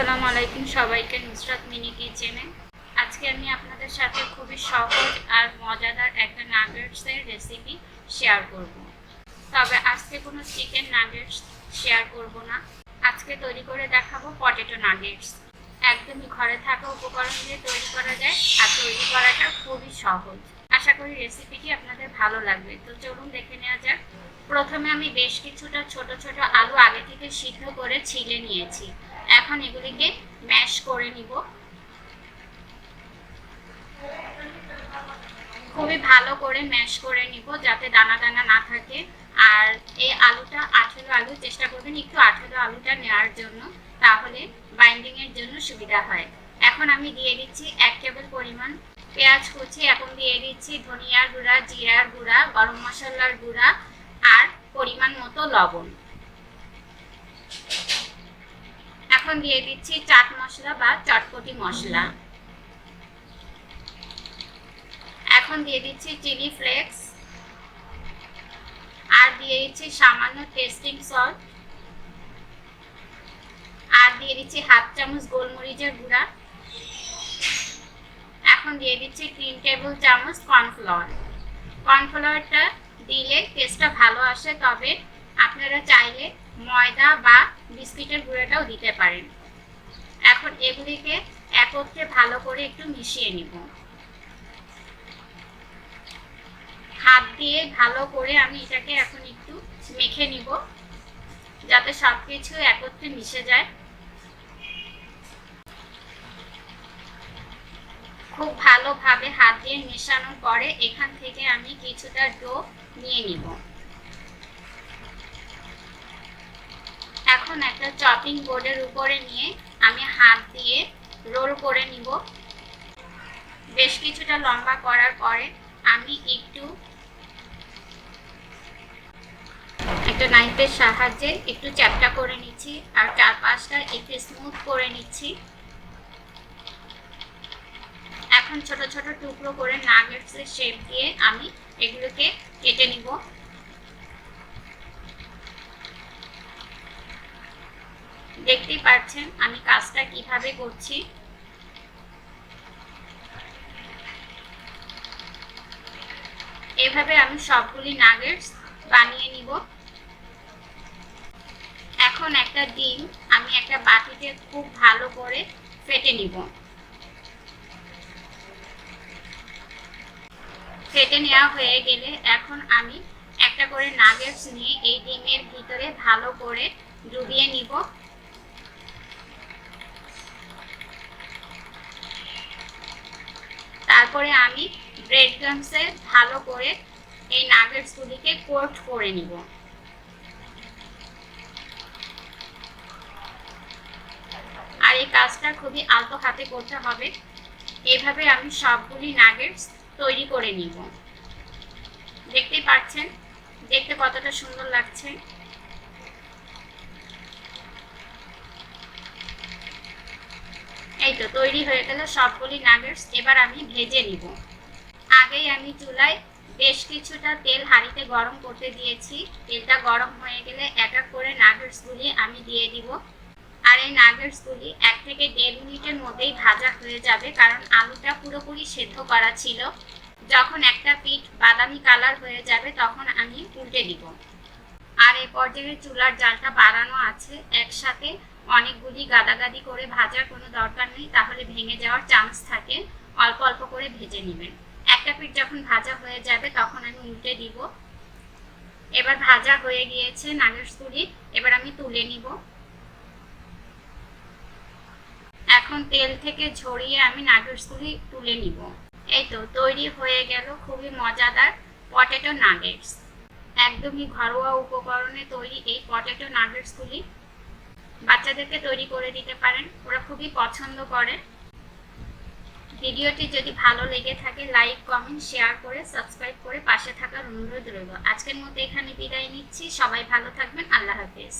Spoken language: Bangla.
আসসালামু আলাইকুম সবাইকে নুসরাত মিনি কিচেনে আজকে আমি আপনাদের সাথে খুবই সহজ আর মজাদার একটা নাগেটসের রেসিপি শেয়ার করব। তবে আজকে কোনো চিকেন নাগেটস শেয়ার করব না। আজকে তৈরি করে দেখাবো পটেটো নাগেটস একদমই ঘরে থাকা উপকরণ দিয়ে তৈরি করা যায় আর তৈরি করাটা খুবই সহজ। আশা করি রেসিপিটি আপনাদের ভালো লাগবে। তো চলুন দেখে নেওয়া যাক। প্রথমে আমি বেশ কিছুটা ছোট ছোট আলু আগে থেকে সিদ্ধ করে ছিলে নিয়েছি। এখন এগুলিকে ম্যাশ করে নিব। খুবই ভালো করে ম্যাশ করে নিব যাতে দানা দানা না থাকে। আর এই আলুটা আঠেলো আলু, চেষ্টা করবেন একটু আঠেরো আলুটা নেওয়ার জন্য, তাহলে বাইন্ডিং এর জন্য সুবিধা হয়। এখন আমি দিয়ে দিচ্ছি এক টেবিল পরিমাণ পেঁয়াজ কুচি, এখন দিয়ে দিচ্ছি ধনিয়ার গুঁড়া, জিরার গুঁড়া, গরম মশলার গুঁড়া, আর পরিমাণ মতো লবণ। এখন দিয়ে দিচ্ছি চাট মশলা বা চটপটি মশলা। এখন দিয়ে দিচ্ছি চিলি ফ্লেক্স। আর দিয়ে দিচ্ছি সামান্য টেস্টিং সল্ট। আর দিয়ে দিচ্ছি হাফ চামচ গোলমরিচের গুঁড়া। এখন দিয়ে দিচ্ছি তিন টেবিল চামচ কর্নফ্লাওয়ার। কর্নফ্লাওয়ারটা দিলে টেস্টটা ভালো আসে, তবে আপনারা চাইলে ময়দা বা বিস্কিটের গুঁড়োটাও দিতে পারেন। এখন এগুলিকে একত্রে ভালো করে একটু মিশিয়ে নিব। হাত দিয়ে ভালো করে আমি এটাকে এখন একটু মেখে নিব, যাতে সব কিছু একত্রে মিশে যায়। খুব ভালোভাবে হাত দিয়ে মেশানোর পরে এখান থেকে আমি কিছুটা ডো নিয়ে নিব। এখন একটা চপিং বোর্ডের উপরে নিয়ে আমি হাত দিয়ে রোল করে নিব। বেশ কিছুটা লম্বা করার পরে আমি একটু একটা নাইফের সাহায্যে একটু চ্যাপটা করে নিচ্ছি আর চার পাঁচটা একটু স্মুথ করে নিচ্ছি। এখন ছোট ছোট টুকরো করে নাগেটসের শেপ দিয়ে আমি এগুলোকে কেটে নিব। দেখতেই পাচ্ছেন আমি কাজটা কীভাবে করছি। এভাবে আমি সবগুলি নাগেটস বানিয়ে নিব। এখন একটা ডিম আমি একটা বাটিতে খুব ভালো করে ফেটে নিব। ফেটে নেওয়া হয়ে গেলে এখন আমি একটা করে নাগেটস নিয়ে এই ডিমের ভিতরে ভালো করে ডুবিয়ে নিব। তারপরে আমি ব্রেড ক্রামসে ভালো করে এই নাগেটসগুলিকে কোট করে নিব। আর এই কাজটা খুবই আলতো হাতে করতে হবে। এভাবে আমি সবগুলি নাগেটস তৈরি করে নিব। দেখতেই পাচ্ছেন? দেখতে কতটা সুন্দর লাগছে। এই তো তৈরি হয়ে গেল সবগুলি নাগেটস এবার আমি ভেজে নিব। আগেই আমি চুলায় বেশ কিছুটা তেল হাঁড়িতে গরম করতে দিয়েছি। তেলটা গরম হয়ে গেলে এক এক করে নাগেটসগুলি আমি দিয়ে দিব। আর এই নাগেটসগুলি এক থেকে দেড় মিনিটের মধ্যেই ভাজা হয়ে যাবে, কারণ আলুটা পুরোপুরি সেদ্ধ করা ছিল। যখন একটা পিঠ বাদামি কালার হয়ে যাবে, তখন আমি উল্টে দিব। আর এই পর্যায়ে চুলার জালটা বাড়ানো আছে। একসাথে অনেকগুলি গাদাগাদি করে ভাজার কোনো দরকার নেই, তাহলে ভেঙে যাওয়ার চান্স থাকে। অল্প অল্প করে ভেজে নেবেন। একটা পিঠ যখন ভাজা হয়ে যাবে, তখন আমি উল্টে দিব। এবার ভাজা হয়ে গিয়েছে নাগেটসগুলি এবার আমি তুলে নিব। এখন তেল থেকে ঝরিয়ে আমি নাগেটসগুলি তুলে নিব। এই তো, তৈরি হয়ে গেল খুবই মজাদার পটেটো নাগেটস একদমই ঘরোয়া উপকরণে তৈরি এই পটেটো নাগেটসগুলি বাচ্চাদেরকে তৈরি করে দিতে পারেন। ওরা খুবই পছন্দ করে। ভিডিওটি যদি ভালো লেগে থাকে, লাইক, কমেন্ট, শেয়ার করে, সাবস্ক্রাইব করে পাশে থাকার অনুরোধ রইল। আজকের মতো এখানে বিদায় নিচ্ছি। সবাই ভালো থাকবেন। আল্লাহ হাফেজ।